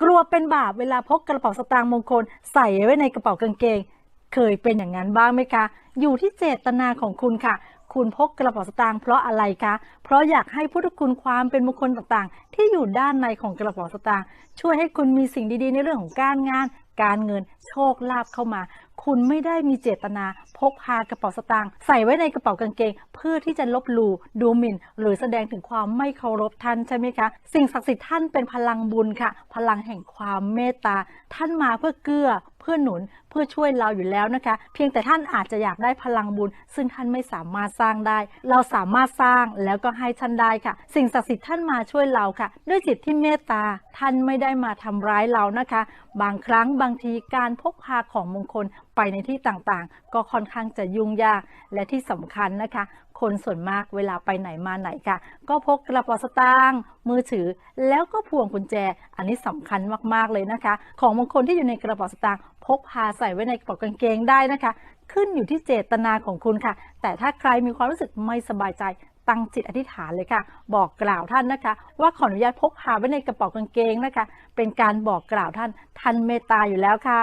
กลัวเป็นบาปเวลาพกกระเป๋าสตางค์มงคล ใส่ไว้ในกระเป๋ากางเกง เคยเป็นอย่างนั้นบ้างไหมคะ อยู่ที่เจตนาของคุณค่ะ คุณพกกระเป๋าสตางค์เพราะอะไรคะ เพราะอยากให้พุทธคุณความเป็นมงคลต่างๆ ที่อยู่ด้านในของกระเป๋าสตางค์ช่วยให้คุณมีสิ่งดีๆ ในเรื่องของการงาน การเงินโชคลาภเข้ามา คุณไม่ได้มีเจตนาพกพากระเป๋าสตางค์ใส่ไว้ในกระเป๋ากางเกง เพื่อที่จะลบหลู่ดูหมิ่น หรือแสดงถึงความไม่เคารพท่านใช่ไหมคะ สิ่งศักดิ์สิทธิ์ท่านเป็นพลังบุญค่ะ พลังแห่งความเมตตา ท่านมาเพื่อเกื้อเพื่อหนุนเพื่อช่วยเราอยู่แล้วนะคะ เพียงแต่ท่านอาจจะอยากได้พลังบุญ ซึ่งท่านไม่สามารถสร้างได้ เราสามารถสร้างแล้วก็ให้ท่านได้ค่ะ สิ่งศักดิ์สิทธิ์ท่านมาช่วยเราค่ะ ด้วยจิตที่เมตตาท่านไม่ได้มาทำร้ายเรานะคะ บางครั้งบางทีการพกพาของมงคล ในที่ต่างๆ ก็ค่อนข้างจะยุ่งยากและที่สำคัญนะคะ คนส่วนมากเวลาไปไหนมาไหนค่ะ ก็พกกระเป๋าสตางค์มือถือ แล้วก็พวงกุญแจ อันนี้สำคัญมากๆเลยนะคะ ของมงคลที่อยู่ในกระเป๋าสตางค์พกพาใส่ไว้ในกระเป๋ากางเกงได้นะคะ ขึ้นอยู่ที่เจตนาของคุณค่ะ แต่ถ้าใครมีความรู้สึกไม่สบายใจตั้งจิตอธิษฐานเลยค่ะ บอกกล่าวท่านนะคะ ว่าขออนุญาตพกพาไว้ในกระเป๋ากางเกงนะคะ เป็นการบอกกล่าวท่านท่านเมตตาอยู่แล้วค่ะ